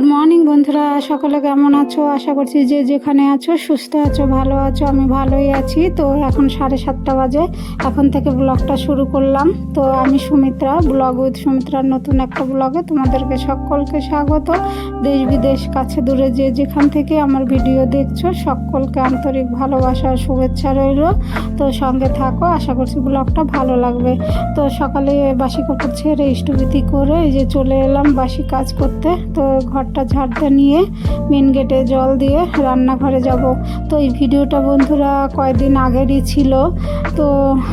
Good morning বন্ধুরা। সকলে কেমন আছো? আশা করছি যে যেখানে আছো, সুস্থ আছো, ভালো আছো, আমি ভালোই আছি। তো এখন সাড়ে সাতটা বাজে। এখন থেকে ব্লগটা শুরু করলাম। তো আমি সুমিত্রা ব্লগ উইথ সুমিত্রার নতুন একটা ব্লগে তোমাদেরকে সকলকে স্বাগত। দেশ বিদেশ, কাছে দূরে যে যেখান থেকে আমার ভিডিও দেখছ, সকলকে আন্তরিক ভালোবাসা শুভেচ্ছা রইল। তো সঙ্গে থাকো, আশা করছি ব্লগটা ভালো লাগবে। তো সকালে বাসি কাপড় ছেড়ে ইষ্টবিতি করে এই যে চলে এলাম বাসি কাজ করতে। তো ঘরটা ঝাড়টা নিয়ে মেন গেটে জল দিয়ে রান্নাঘরে যাব। তো এই ভিডিওটা বন্ধুরা কয়েকদিন আগেরই ছিল। তো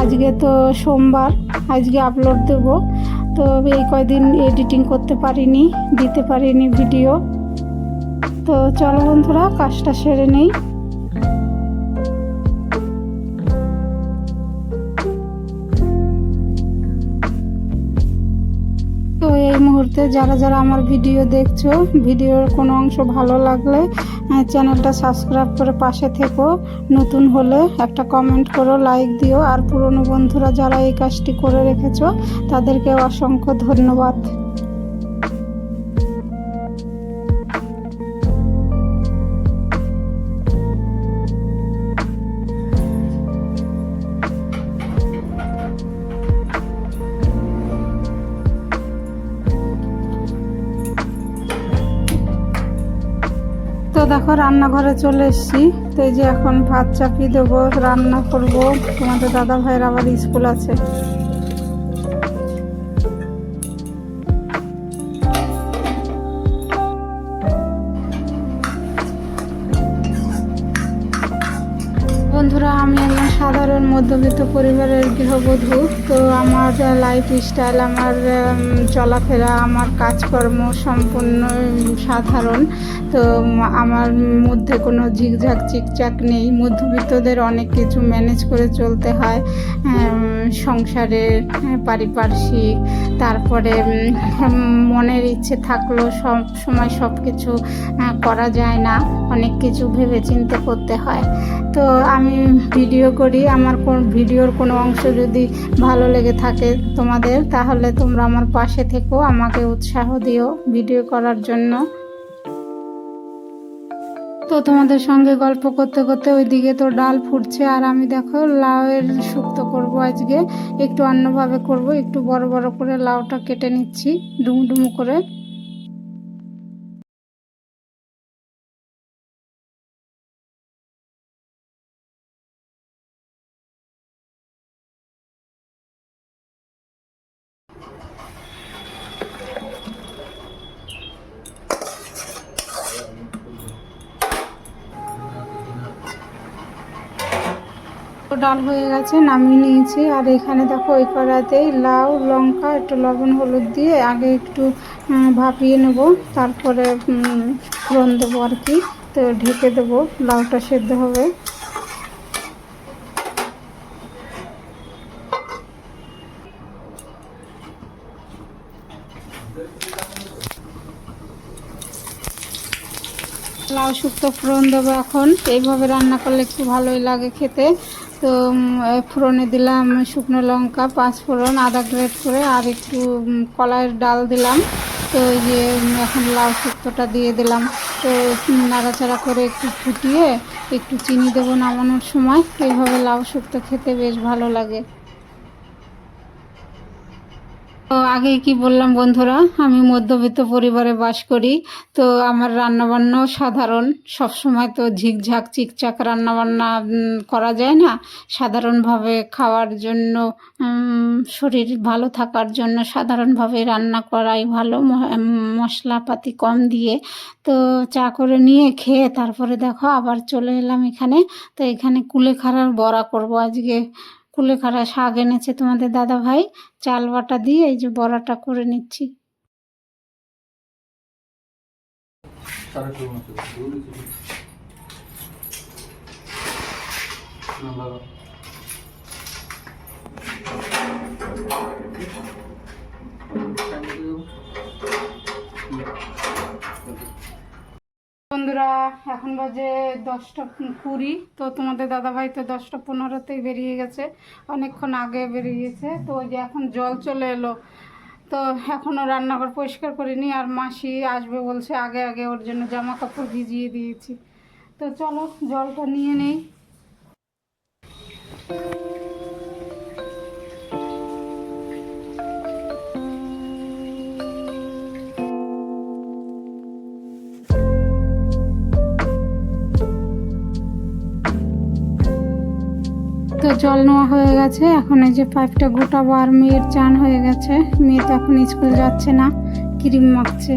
আজকে তো সোমবার, আজকে আপলোড দেব। তো এই কয়দিন এডিটিং করতে পারিনি, দিতে পারিনি ভিডিও তো চলো বন্ধুরা, কাজটা সেরে নেই। মুহূর্তে যারা যারা আমার ভিডিও দেখছ, ভিডিওর কোনো অংশ ভালো লাগলে চ্যানেলটা সাবস্ক্রাইব করে পাশে থেকো। নতুন হলে একটা কমেন্ট করো লাইক দিও। আর পুরনো বন্ধুরা যারা এই কাজটি করে রেখেছো, তাদেরকে অসংখ্য ধন্যবাদ। তো দেখো, রান্নাঘরে চলে এসছি। তো এই যে এখন ভাত চাপিয়ে দেবো, রান্না করব। তোমাদের দাদা ভাইয়ের আবার স্কুল আছে। সাধারণ মধ্যবিত্ত পরিবারের গৃহবধূ, তো আমার লাইফ স্টাইল আমার চলাফেরা, আমার কাজকর্ম সম্পূর্ণ সাধারণ। তো আমার মধ্যে কোনো ঝিকঝাক, চিকচাক নেই। মধ্যবিত্তদের অনেক কিছু ম্যানেজ করে চলতে হয়। সংসারের পারিপার্শ্বিক, তারপরে মনের ইচ্ছে থাকলেও সব সময় সব কিছু করা যায় না। অনেক কিছু ভেবে চিন্তে করতে হয়। তো আমি ভিডিও করি আমার কোন ভিডিওর কোনো অংশ যদি ভালো লেগে থাকে তোমাদের, তাহলে তোমরা আমার পাশে থেকো, আমাকে উৎসাহ দিও ভিডিও করার জন্য। তো তোমাদের সঙ্গে গল্প করতে করতে ওইদিকে তো ডাল ফুটছে, আর আমি দেখো লাউয়ের শুক্তো করব আজকে। একটু অন্যভাবে করব, একটু বড় বড় করে লাউটা কেটে নিচ্ছি ডুমু ডুমু করে। ডাল হয়ে গেছে, নামিয়ে নিয়েছি। আর এখানে দেখো ওই কড়াতেই লাউ, লঙ্কা, একটু লবণ, হলুদ দিয়ে আগে একটু ভাপিয়ে নেব। তারপরে ফোড়ন দেবো আর কি। তো ঢেকে দেবো, লাউটা সেদ্ধ হবে। লাউ, শুক্তো, ফোড়ন দেবো এখন। এইভাবে রান্না করলে একটু ভালোই লাগে খেতে। তো ফোড়নে দিলাম শুকনো লঙ্কা, পাঁচ ফোড়ন, আদা গ্রেট করে, আর একটু কলাইয়ের ডাল দিলাম। তো যে এখন লাউ শুক্তোটা দিয়ে দিলাম। তো নাড়াচাড়া করে একটু ফুটিয়ে একটু চিনি দেবো নামানোর সময়। এইভাবে লাউ শুক্তো খেতে বেশ ভালো লাগে। আগে কি বললাম বন্ধুরা, আমি মধ্যবিত্ত পরিবারে বাস করি, তো আমার রান্নাবান্নাও সাধারণ সব সময় তো ঝিকঝাক, চিকচাক রান্নাবান্না করা যায় না। সাধারণভাবে খাওয়ার জন্য শরীর ভালো থাকার জন্য সাধারণভাবে রান্না করাই ভালো মশলাপাতি কম দিয়ে। তো চা করে নিয়ে খেয়ে তারপরে দেখো আবার চলে এলাম এখানে, তো এখানে কুলেখাড়ার বড়া করব আজকে। কুলেখাড়া শাক এনেছে তোমাদের দাদা ভাই চাল বাটা দিয়ে এই যে বড়াটা করে নিচ্ছি। বন্ধুরা, এখন বাজে দশটা কুড়ি। তো তোমাদের দাদাভাই তো দশটা পনেরোতেই বেরিয়ে গেছে, অনেকক্ষণ আগে বেরিয়েছে। তো ওই যে এখন জল চলে এলো। তো এখনও রান্নাঘর পরিষ্কার করিনি, আর মাসি আসবে বলছে আগে আগে ওর জন্য জামা কাপড় ভিজিয়ে দিয়েছি। তো চলো জলটা নিয়ে নেই। তো জল নেওয়া হয়ে গেছে। এখন এই যে পাইপটা গোটাবো আর মেয়ের চান হয়ে গেছে। মেয়ে তো এখন স্কুল যাচ্ছে না, ক্রিম মাখছে।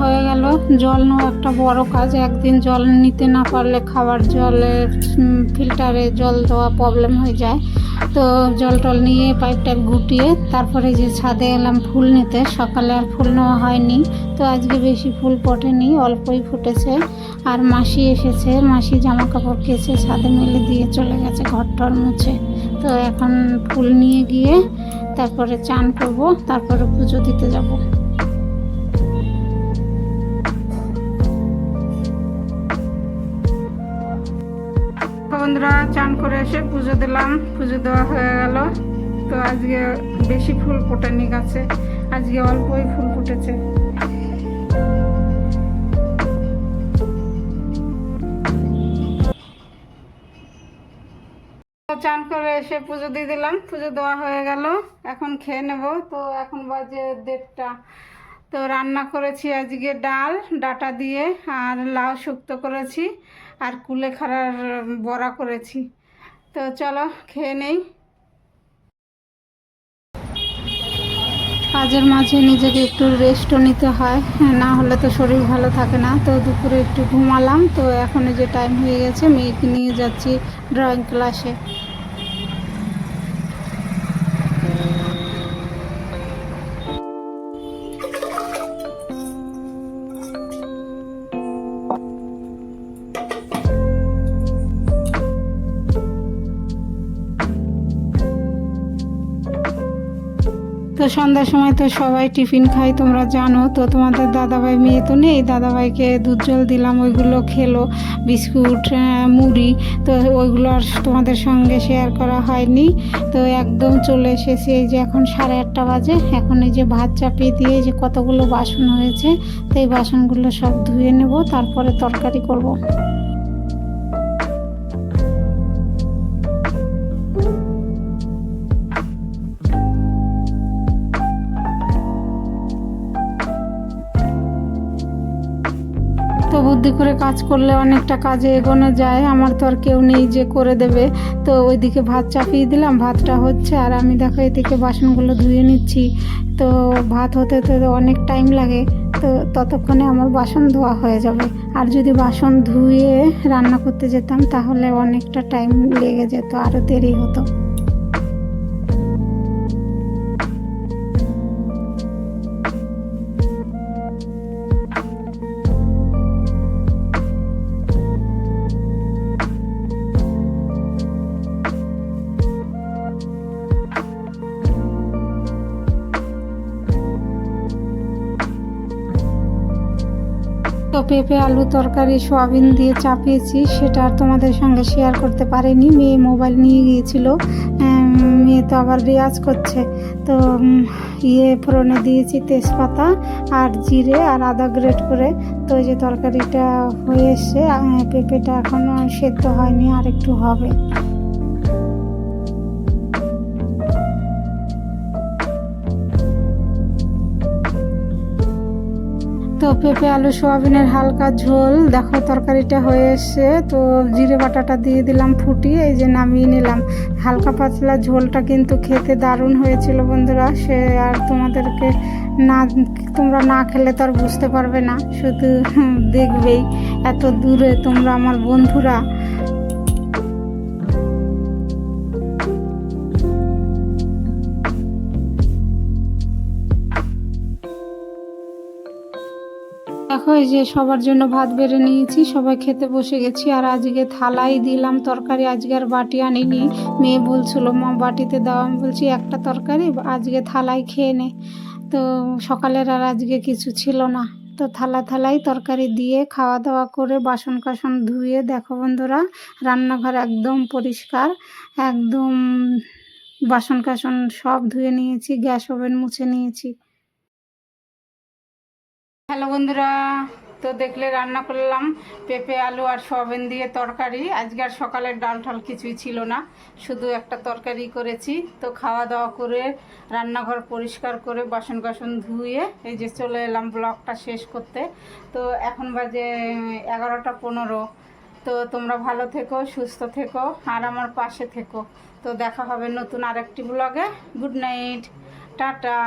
হয়ে গেল। জল নেওয়া একটা বড় কাজ। একদিন জল নিতে না পারলে খাবার জলের ফিল্টারে জল দেওয়া প্রবলেম হয়ে যায়। তো জল টল নিয়ে পাইপটা গুটিয়ে তারপরে যে ছাদে এলাম ফুল নিতে, সকালে আর ফুল নেওয়া হয়নি। তো আজকে বেশি ফুল ফোটেনি, অল্পই ফুটেছে। আর মাসি এসেছে, মাসি জামা কাপড় কেচে ছাদে মেলে দিয়ে চলে গেছে ঘর টর মুছে। তো এখন ফুল নিয়ে গিয়ে তারপরে চান করব, তারপরে পুজো দিতে যাব। বন্ধুরা চান করে এসে পুজো দিলাম, পুজো দেওয়া হয়ে গেল। তো আজকে বেশি ফুল ফোটেনি গাছে, আজকে অল্পই ফুল ফুটেছে। চান করে এসে পুজো দিয়ে দিলাম, পুজো দেওয়া হয়ে গেল, এখন খেয়ে নেব। তো এখন বাজে দেড়টা। তো রান্না করেছি আজকে ডাল, ডাটা দিয়ে, আর লাউ শুক্তো করেছি। আর কুলেখাড়ার বড়া করেছি। তো চলো খেয়ে নেই। কাজের মাঝে নিজেকে একটু রেস্টও নিতে হয়, না হলে তো শরীর ভালো থাকে না। তো দুপুরে একটু ঘুমালাম, তো এখন যে টাইম হয়ে গেছে, মেয়েকে নিয়ে যাচ্ছি ড্রয়িং ক্লাসে সন্ধ্যার সময় তো সবাই টিফিন খাই তোমরা জানো তো তোমাদের দাদাভাই মেয়ে তো নেই, দাদাভাইকে দুধ জল দিলাম, ওইগুলো খেলো, বিস্কুট মুড়ি, তো ওইগুলো আর তোমাদের সঙ্গে শেয়ার করা হয়নি তো একদম চলে এসেছি, এই যে এখন সাড়ে আটটা বাজে, এখন এই যে ভাত চাপিয়ে দিয়ে যে কতগুলো বাসন হয়েছে তো এই বাসনগুলো সব ধুয়ে নেব, তারপরে তরকারি করব। বুদ্ধি করে কাজ করলে অনেকটা কাজে এগোনো যায়। আমার তো আর কেউ নেই যে করে দেবে। তো ওইদিকে ভাত চাপিয়ে দিলাম। ভাতটা হচ্ছে আর আমি দেখো এদিকে বাসনগুলো ধুয়ে নিচ্ছি। তো ভাত হতে তো অনেক টাইম লাগে। তো ততক্ষণে আমার বাসন ধোয়া হয়ে যাবে। আর যদি বাসন ধুয়ে রান্না করতে যেতাম তাহলে অনেকটা টাইম লেগে যেত আরও দেরি হতো। তো পেঁপে, আলু তরকারি, সোয়াবিন দিয়ে চাপিয়েছি, সেটা আর তোমাদের সঙ্গে শেয়ার করতে পারিনি। মেয়ে মোবাইল নিয়ে গিয়েছিল মেয়ে তো আবার রেয়াজ করছে। তো ইয়ে ফোড়নে দিয়েছি তেজপাতা আর জিরে আর আদা গ্রেট করে। তো যে তরকারিটা হয়ে এসছে পেঁপেটা এখনও সেদ্ধ হয়নি, আর একটু হবে। পেঁপে, আলু, সোয়াবিনের হালকা ঝোল। দেখো, তরকারিটা হয়ে এসছে। তো জিরে বাটাটা দিয়ে দিলাম ফুটিয়ে, এই যে নামিয়ে নিলাম। হালকা পাতলা ঝোলটা কিন্তু খেতে দারুণ হয়েছিল বন্ধুরা। সে আর তোমাদেরকে না, তোমরা না খেলে তো আর বুঝতে পারবে না। শুধু দেখবেই। এত দূরে তোমরা আমার বন্ধুরা। দেখো এই যে সবার জন্য ভাত বেড়ে নিয়েছি, সবাই খেতে বসে গেছি আর আজকে থালাই দিলাম তরকারি, আজকে আর বাটি আনিনি। মেয়ে বলছিল, মা, বাটিতে দাও। আমি বলছি, একটা তরকারি, আজকে থালাই খেয়ে নে। তো সকালের আর আজকে কিছু ছিল না। তো থালা থালাই তরকারি দিয়ে খাওয়া দাওয়া করে বাসন কাসন ধুয়ে, দেখো বন্ধুরা, রান্নাঘর একদম পরিষ্কার, একদম বাসন কাসন সব ধুয়ে নিয়েছি, গ্যাস ওভেন মুছে নিয়েছি। হ্যালো বন্ধুরা, তো দেখলে রান্না করলাম, পেঁপে, আলু আর সয়াবিন দিয়ে তরকারি। আজকে আর সকালের ডাল ঠাল কিছুই ছিল না, শুধু একটা তরকারি করেছি। তো খাওয়া দাওয়া করে, রান্নাঘর পরিষ্কার করে, বাসন কাসন ধুয়ে, এই যে চলে এলাম ব্লগটা শেষ করতে। তো এখন বাজে এগারোটা পনেরো। তো তোমরা ভালো থেকো, সুস্থ থেকো, আর আমার পাশে থেকো। তো দেখা হবে নতুন আরেকটি ব্লগে। Good night, tata.